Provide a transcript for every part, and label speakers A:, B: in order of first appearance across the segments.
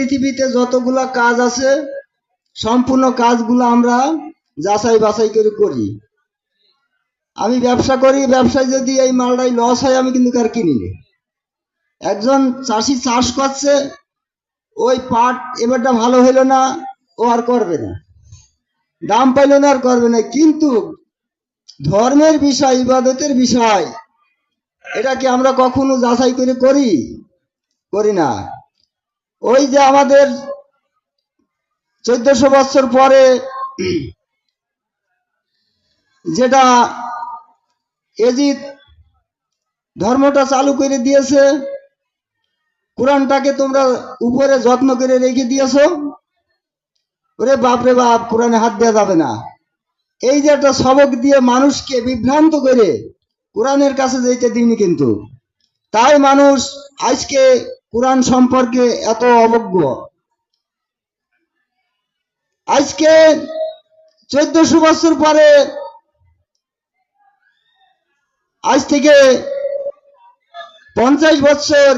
A: পৃথিবীতে যতগুলা কাজ আছে, সম্পূর্ণ কাজগুলো আমরা যাচাই বাছাই করে করি। আমি ব্যবসা করি, ব্যবসায় যদি এই মালটাই লস হয়, আমি কিন্তু আর কিনি না? একজন চাষি চাষ করছে, ওই পাট এবারটা ভালো হইল না, ও আর করবে না। দাম পাইলো না, আর করবে না। কিন্তু ধর্মের বিষয়, ইবাদতের বিষয় এটা কি আমরা কখনো যাচাই করে করি? করি না। ওই যে আমাদের চোদ্দশো বছর পরে যেটা এজিদ ধর্মটা চালু করে দিয়েছে, কোরআনটাকে তোমরা উপরে যত্ন করে রেখে দিয়েছ, ওরে বাপরে বাপ, কোরআনে হাত দেওয়া যাবে না। এই যে একটা সবক দিয়ে মানুষকে বিভ্রান্ত করে কোরআনের কাছে যেতে দিইনি কিন্তু। তাই মানুষ আজকে কোরআন সম্পর্কে এত অবজ্ঞ। আজকে চোদ্দশো বছর পরে আজ থেকে পঞ্চাশ বছর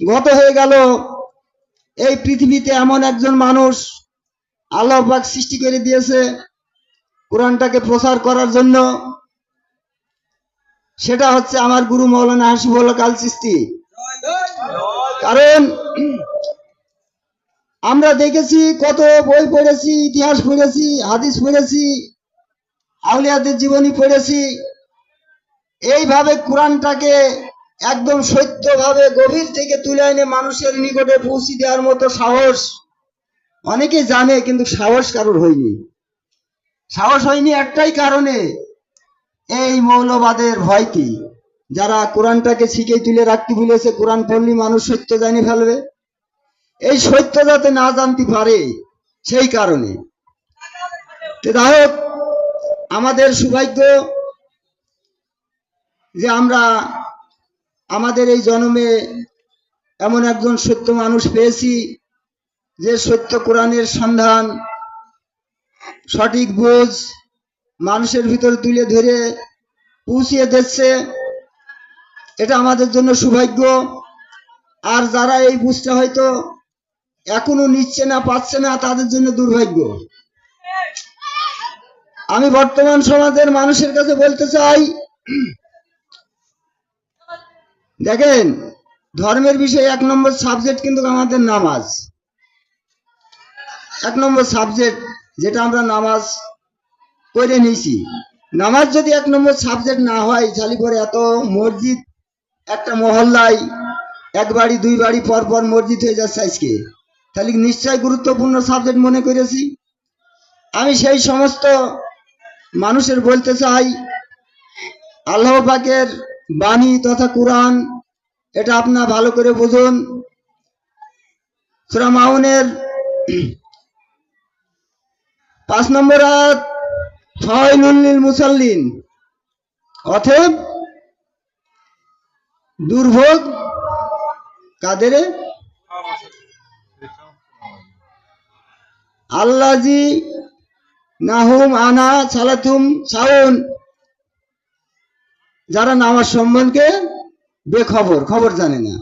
A: গত হয়ে গেল। এই পৃথিবীতে এমন একজন মানুষ আল্লাহ পাক সৃষ্টি করে দিয়েছে কোরআনটাকে প্রচার করার জন্য। সেটা হচ্ছে আমার গুরু মৌলানা হাসিবুল্লাহ কাল চিস্তি কারণ আমরা দেখেছি কত বই পড়েছি, ইতিহাস পড়েছি, হাদিস পড়েছি, আউলিয়াদের জীবনী পড়েছি। এইভাবে কোরআনটাকে একদম সত্যভাবে, গভীর থেকে তুলে এনে মানুষের নিকটে পৌঁছে দেওয়ার মতো সাহস অনেকে জানে, কিন্তু সাহস কারোর হয়নি। সাহস হয়নি একটাই কারণে, এই মৌলবাদের ভয়টি যারা কোরআনটাকে শিখে তুলে রাখতে ভুলেছে, কোরআন পড়লি মানুষ সত্য জানি ফেলবে। এই সত্য যাতে না জানতে পারে, সেই কারণে। যাই হোক, আমাদের সৌভাগ্য যে আমরা আমাদের এই জন্মে এমন একজন সত্য মানুষ পেয়েছি, যে সত্য কোরআনের সন্ধান, সঠিক বোঝ মানুষের ভিতর তুলে ধরে পৌঁছিয়ে দিচ্ছে। এটা আমাদের জন্য সৌভাগ্য। আর যারা এই বুঝটা হয়তো এখনও নিচ্ছে না, পাচ্ছে না, তাদের জন্য দুর্ভাগ্য। আমি বর্তমান সমাজের মানুষের কাছে বলতে চাই, দেখেন, ধর্মের বিষয়ে এক নম্বর সাবজেক্ট কিন্তু আমাদের নামাজ। এক নম্বর সাবজেক্ট যেটা আমরা নামাজ করে নিয়েছি। নামাজ যদি এক নম্বর সাবজেক্ট না হয়, তাহলে পরে এত মসজিদ একটা মহল্লায় এক বাড়ি, দুই বাড়ি পর পর মসজিদ হয়ে যাচ্ছে আজকে। তাহলে নিশ্চয় গুরুত্বপূর্ণ সাবজেক্ট মনে করেছি? আমি সেই সমস্ত মানুষের বলতে চাই, আল্লাহ পাকের বাণী তথা কোরআন, এটা আপনার ভালো করে বুঝুন। মাউনের পাঁচ নম্বর আয়াত ফয়লুল্লিল মুসাল্লিন। অতএব দুর্ভোগ কাদের? আল্লাজি নাহুম আনা সালাতুম সাউন। যারা নামাজ সম্বন্ধে বেখবর, খবর জানে না।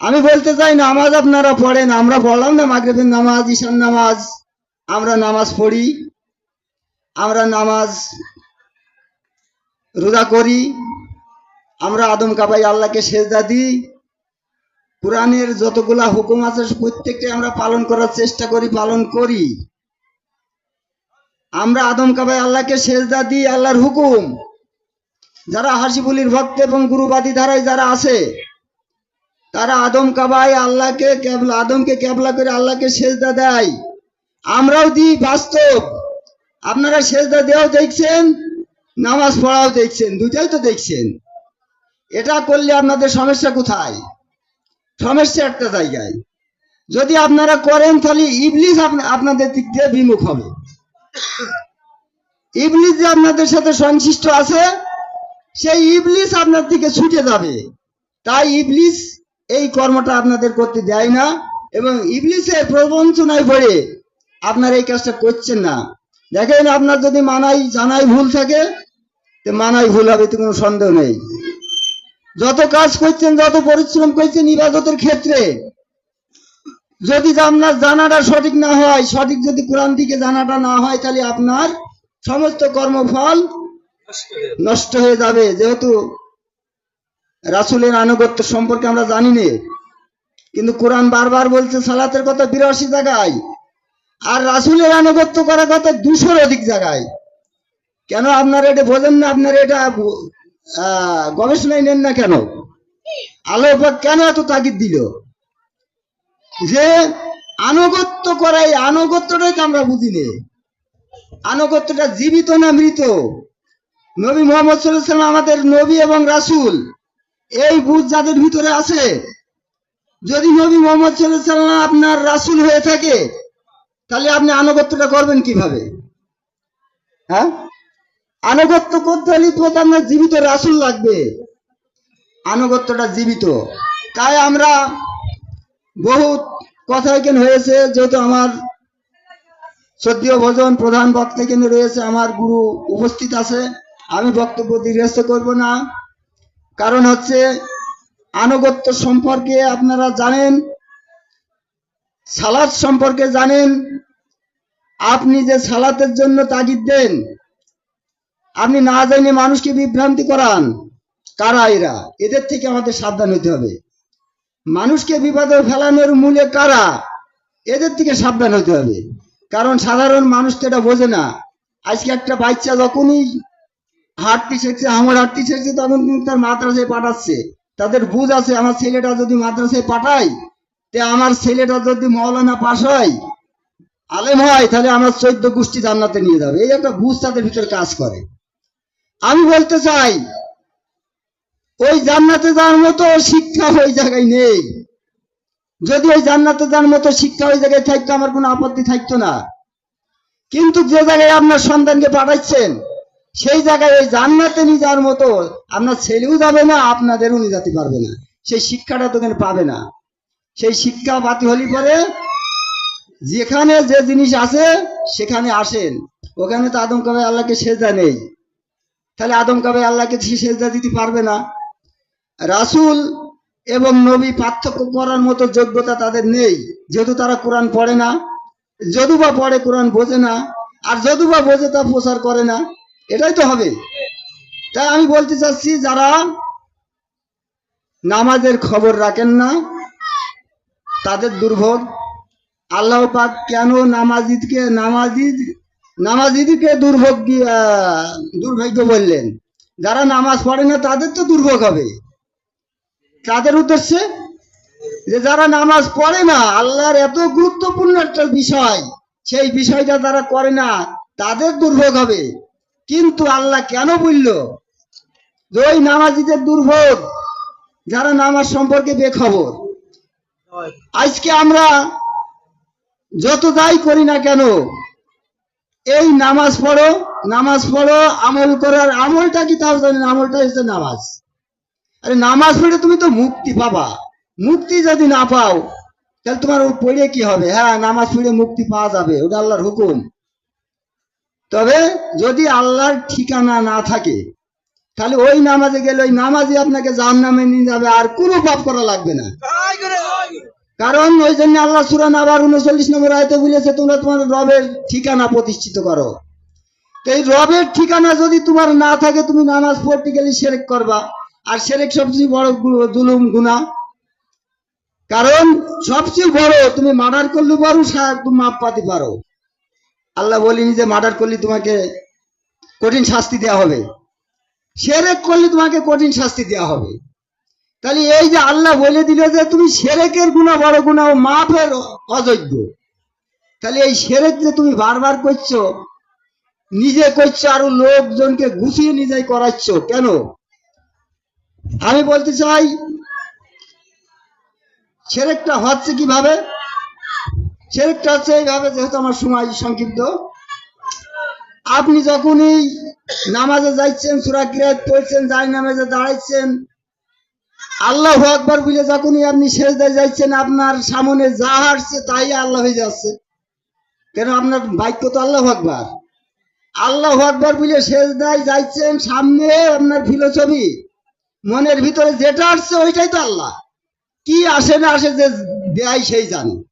A: আমি বলতে চাই, নামাজ আপনারা পড়েন, আমরা পড়লাম না মাগরেবের নামাজ ঈশান নামাজ, আমরা নামাজ পড়ি, আমরা নামাজ রোজা করি আমরা আদম কাবাই আল্লাহকে সেজদা দিই। কোরআনের যতগুলা হুকুম আছে, প্রত্যেকটা আমরা পালন করার চেষ্টা করি, পালন করি। আমরা আদম কাবাই আল্লাহকে সেজদা দিই, আল্লাহর হুকুম। যারা হাসিবুলির ভক্ত এবং গুরুবাদী ধারায় যারা আছে, তারা আদম কাবাই আল্লাহকে কেবলা আদমকে কেবলা করে আল্লাহকে সেজদা দেয়। আমরাও দিই বাস্তব। আপনারা সেজদা দেওয়াও দেখছেন, নামাজ পড়াও দেখছেন দুটাই তো দেখছেন। এটা করলে আপনাদের সমস্যা কোথায়? সমস্যা একটা জায়গায়। যদি আপনারা করেন, তাহলে ইবলিস আপনাদের দিক দিয়ে বিমুখ হবে। ইবলিস যে আপনাদের সাথে সংশ্লিষ্ট আছে, সেই ইবলিস আপনার দিকে ছুটে যাবে। তাই ইবলিস এই কর্মটা আপনাদের করতে দেয় না এবং ইবলিসের প্রবঞ্চনায় পড়ে আপনার এই কাজটা করছেন না। দেখেন, আপনার যদি মানাই জানাই ভুল থাকে, তো মানাই ভুল হবে, তো কোনো সন্দেহ নেই। যত কাজ করছেন, যত পরিশ্রম করছেন, ইবাদতের ক্ষেত্রে। যদি আপনার জানাটা সঠিক না হয়, সঠিক যদি কোরআন থেকে জানাটা না হয়, তাহলে আপনার সমস্ত কর্মফল নষ্ট হয়ে যাবে। যেহেতু রাসূলের আনুগত্য সম্পর্কে আমরা জানি না, কিন্তু কোরআন বারবার বলছে, সালাতের কথা বিরাশি জায়গায়, আর রাসূলের আনুগত্য করার কথা দুশোর অধিক জায়গায়। কেন আপনারা এটা বোঝেন না? আপনারা এটা গবেষণায় নেন না কেন? আল্লাহ কেন এত তাগিদ দিল? যে আনুগত্য করাই, আনুগত্যটাই তো আমরা বুঝি নে। আনুগত্যটা জীবিত না মৃত? নবী মোহাম্মদ সাল্লাম আমাদের নবী এবং রাসূল, এই বুঝ যাদের ভিতরে আছে? যদি নবী মোহাম্মদ সাল্লাম আপনার রাসূল হয়ে থাকে, তাহলে আপনি আনুগত্যটা করবেন কীভাবে? হ্যাঁ? আনুগত্য করতে হলে আপনার জীবিত রাসূল লাগবে। আনুগত্যটা জীবিত। তাই আমরা বহুত কথা এখানে হয়েছে, যেহেতু আমার সদ্য ভোজন প্রধান বক্তা এখানে রয়েছে, আমার গুরু উপস্থিত আছে, আমি বক্তব্য দীর্ঘাস্ত করব না। কারণ হচ্ছে আনুগত্য সম্পর্কে আপনারা জানেন, সালাদ সম্পর্কে জানেন, আপনি যে সালাতের জন্য তাগিদ দেন আপনি না জানে মানুষকে বিভ্রান্তি করান। কারা এরা? এদের থেকে আমাদের সাবধান হতে হবে। মানুষকে বিপদে ফেলানোর মূলে কারা? এদের থেকে সাবধান হতে হবে। কারণ সাধারণ মানুষ তো এটা বোঝে না। আজকে একটা বাচ্চা যখনই হাঁটতে শিখছে, আমার হাঁটতে শিখছে, তখন কিন্তু তার মাদ্রাসায় পাঠাচ্ছে। তাদের বুঝ আছে, আমার ছেলেটা যদি মাদ্রাসায় পাঠাই তে আমার ছেলেটা যদি মৌলানা পাশ হয়, আলেম হয়, তাহলে আমার চৈদ্য গোষ্ঠী জান্নাতে নিয়ে যাবে। এই একটা বুঝ তাদের ভিতরে কাজ করে। আমি বলতে চাই, ওই জান্নাতে যাওয়ার মতো শিক্ষা ওই জায়গায় নেই। যদি ওই জান্নাতে যাওয়ার মতো শিক্ষা ওই জায়গায় থাকতো, আমার কোনো আপত্তি থাকতো না। কিন্তু যে জায়গায় আপনার সন্তানকে পাঠাচ্ছেন সেই জায়গায় ওই জান্নাতে নিয়ে যাওয়ার মতো আপনার ছেলেও যাবে না, আপনাদেরও নিয়ে যেতে পারবে না। সেই শিক্ষাটা তো পাবে না। সেই শিক্ষা বাতি হলি পরে যেখানে যে জিনিস আছে, সেখানে আসেন। ওখানে তো আদম কবে আল্লাহকে সেজদা নেই। তাহলে আদম কবে আল্লাহকে সেজদা দিতে পারবে না? রাসূল এবং নবী পার্থক্য করার মতো যোগ্যতা তাদের নেই। যেহেতু তারা কোরআন পড়ে না, যদুবা পড়ে, কোরআন বোঝে না, আর যদুবা বোঝে তা প্রচার করে না। এটাই তো হবে। তাই আমি বলতে চাচ্ছি, যারা নামাজের খবর রাখেন না, তাদের দুর্ভোগ। আল্লাহ পাক কেন নামাজিদকে নামাজিদ নামাজিদকে দুর্ভোগ আহ, দুর্ভাগ্য বললেন। যারা নামাজ পড়ে না তাদের তো দুর্ভোগ হবে। তাদের উদ্দেশ্যে যে যারা নামাজ পড়ে না আল্লাহর এত গুরুত্বপূর্ণ একটা বিষয় সেই বিষয়টা যারা করে না তাদের দুর্ভোগ হবে। কিন্তু আল্লাহ কেন বলল যে ওই নামাজিদের দুর্ভোগ যারা নামাজ সম্পর্কে বেখবর? আজকে আমরা যত যাই করি না কেন এই নামাজ পড়ো নামাজ পড়ো, আমল করার আমলটা কি তাও জানেন আমলটা হচ্ছে নামাজ। আরে নামাজ পড়ে তুমি তো মুক্তি পাবা। মুক্তি যদি না পাও, তাহলে তোমার পড়ে কি হবে? হ্যাঁ নামাজ পড়ে মুক্তি পাওয়া যাবে, ওটা আল্লাহর হুকুম। তবে যদি আল্লাহর ঠিকানা না থাকে, তাহলে ওই নামাজে গেলে ওই নামাজই আপনাকে জাহান নামে নিয়ে যাবে, আর কোনো পাপ করা লাগবে না। কারণ ওই জন্য আল্লাহ সুরান আবার উনচল্লিশ নম্বর আয়তে বলেছে, তোমরা তোমার রবের ঠিকানা প্রতিষ্ঠিত করো। তো এই রবের ঠিকানা যদি তোমার না থাকে, তুমি নামাজ গেলে সেরেক করবা। আর সেরেক সবচেয়ে বড় জুলুম গুণা কারণ সবচেয়ে বড়, তুমি মার্ডার করলে পারো তুমি মাপ পাতে পারো। আল্লাহ বলিনি যে মার্ডার করলে তোমাকে কঠিন শাস্তি দেওয়া হবে। সেরেক করলে তোমাকে কঠিন শাস্তি দেওয়া হবে। তাহলে এই যে আল্লাহ বলে দিল যে তুমি সেরেকের গুণা বড় গুণা ও মাফের অযোগ্য। তাহলে এই সেরেক যে তুমি বারবার করছ, নিজে করছ আরও লোকজনকে গুছিয়ে নিজেই করাচ্ছ, কেন? আমি বলতে চাই, সেরেকটা হচ্ছে কীভাবে? সেরেকটা হচ্ছে এইভাবে, যেহেতু আমার সময় সংক্ষিপ্ত। আপনি যখনই নামাজে যাইছেন, সুরা কিরাত পড়ছেন যাই নামাজে দাঁড়াইছেন আল্লাহ আকবার বলে যখনই আপনি শেষ সেজদায় যাচ্ছেন আপনার সামনে যা হাসছে তাই আল্লাহ হয়ে যাচ্ছে। কেন আপনার বাক্য তো আল্লাহ আকবার? আল্লাহ আকবার বলে সেজদায় যাচ্ছেন সামনে আপনার ফিলোসফি মনের ভিতরে যেটা আসছে ওইটাই তো আল্লাহ। কি আসে না আসে যে দেয় সেই জানে।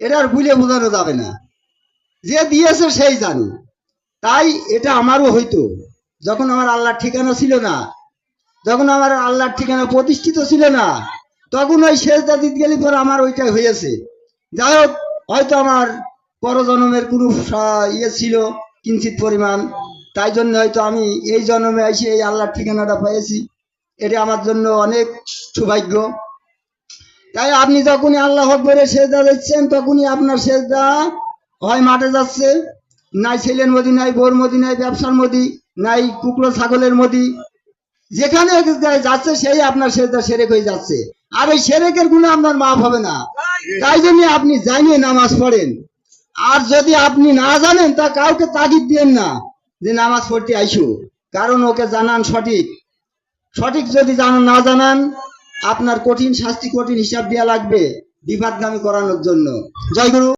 A: এটা আর ভুলে বোঝানো যাবে না। যে দিয়েছে সেই জানে। তাই এটা আমারও হইতো। যখন আমার আল্লাহর ঠিকানা ছিল না যখন আমার আল্লাহর ঠিকানা প্রতিষ্ঠিত ছিল না, তখন ওই শেষদা দিতে গেলে পর আমার ওইটাই হয়েছে। যাই হোক, হয়তো আমার পরজন্মের কোনো ইয়ে ছিল, কিঞ্চিত পরিমাণ। তাই জন্য হয়তো আমি এই জন্মে এসে এই আল্লাহর ঠিকানাটা পেয়েছি। এটা আমার জন্য অনেক সৌভাগ্য। তাই আপনি যখনই আল্লাহ হকবরে সেজদা দিচ্ছেন, তখনই আপনার সেজদা হয় মাঠে যাচ্ছে। নাই ছেলের মদি নাই বোর মদি নাই ব্যবসার মদি নাই কুকুরো, ছাগলের মদি যেখানে যাচ্ছে, সেই আপনার সেজদা সেরেক হয়ে যাচ্ছে। আর এই সেরেকের গুণে আপনার মাফ হবে না। তাই জন্য আপনি জানিয়ে নামাজ পড়েন। আর যদি আপনি না জানেন, তা কাউকে তাগিদ দিয়েন না যে নামাজ পড়তে আইসু। কারণ ওকে জানান সঠিক। সঠিক যদি জানান না জানান, আপনার কঠিন শাস্তি কঠিন হিসাব দেওয়া লাগবে। বিবাদগামী করানোর জন্য। জয় গুরু।